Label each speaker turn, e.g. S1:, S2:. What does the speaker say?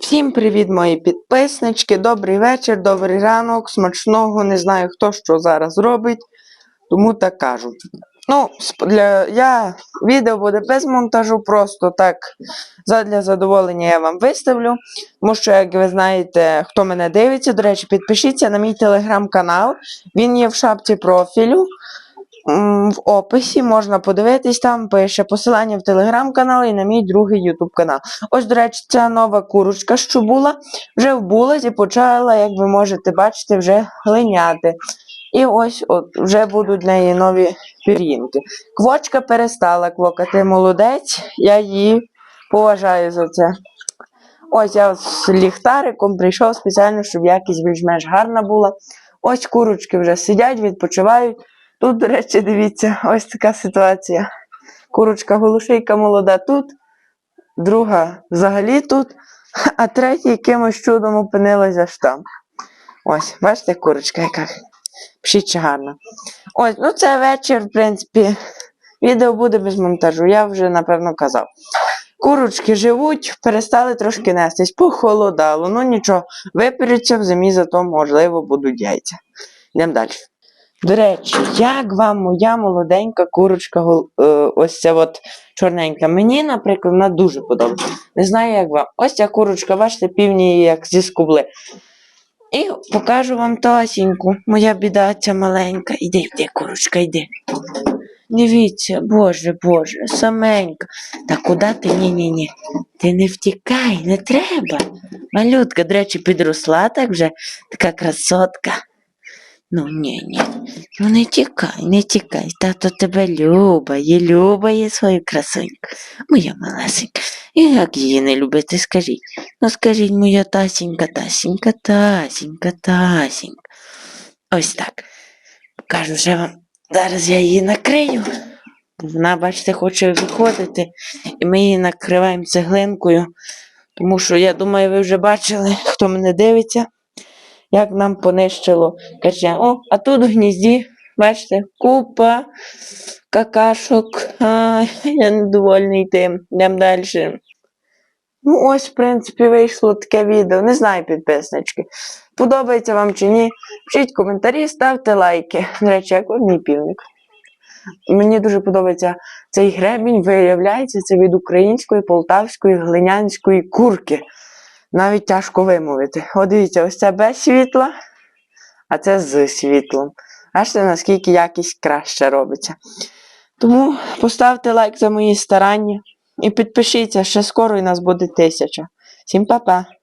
S1: Всім привіт, мої підписнички. Добрий вечір, добрий ранок, смачного. Не знаю, хто що зараз робить, тому так кажу. Ну, для, я відео буде без монтажу, просто так задля задоволення я вам виставлю. Тому що, як ви знаєте, хто мене дивиться, до речі, підпишіться на мій телеграм-канал. Він є в шапці профілю. В описі можна подивитись, там пише посилання в телеграм-канал і на мій другий ютуб канал. Ось, до речі, ця нова курочка, що була, вже вбулась і почала, як ви можете бачити, вже глиняти. І ось от вже будуть в неї нові пір'їнки. Квочка перестала квокати, молодець, я її поважаю за це. Ось я з ліхтариком прийшов спеціально, щоб якість більш-менш гарна була. Ось курочки вже сидять, відпочивають. Тут, до речі, дивіться, ось така ситуація. Курочка голушейка молода тут, друга взагалі тут, а третя якимось чудом опинилась аж там. Ось, бачите, курочка яка. Пишіть, чи гарна. Ось, ну це вечір, в принципі. Відео буде без монтажу, я вже напевно казав. Курочки живуть, перестали трошки нестись, похолодало. Ну нічого, випереться в зимі, зато можливо будуть яйця. Йдемо далі. До речі, як вам моя молоденька курочка, е, ось ця от чорненька. Мені, наприклад, вона дуже подобається. Не знаю, як вам. Ось ця курочка, бачите, півні як зі скубли. І покажу вам тосіньку. Моя біда ця маленька. Іди, іди, курочка, йди. Дивіться, боже, боже, саменька. Та куди ти? Ні-ні-ні. Ти не втікай, не треба. Малютка, до речі, підросла так вже, така красотка. Ну, ні, ні. Ну не тікай, не тікай. Тато тебе любає, любає свою красуньку. Моя малесенька. І як її не любити, скажіть. Ну скажіть, моя тасінька, тасінька, тасінька, тасінька. Ось так. Покажу вже вам. Зараз я її накрию. Вона, бачите, хоче виходити. І ми її накриваємо цеглинкою. Тому що я думаю, ви вже бачили, хто мене дивиться, як нам понищило кача. О, а тут в гнізді, бачите, купа какашок. А, я недовольний тим. Йдемо далі. Ну, ось, в принципі, вийшло таке відео. Не знаю, підписнички. Подобається вам чи ні? Пишіть коментарі, ставте лайки. До речі, як вам мій півник. Мені дуже подобається цей гребінь, виявляється, це від української, полтавської, глинянської курки. Навіть тяжко вимовити. От дивіться, ось це без світла, а це з світлом. Бачите, наскільки якість краще робиться. Тому поставте лайк за мої старання і підпишіться, ще скоро і нас буде тисяча. Всім па-па!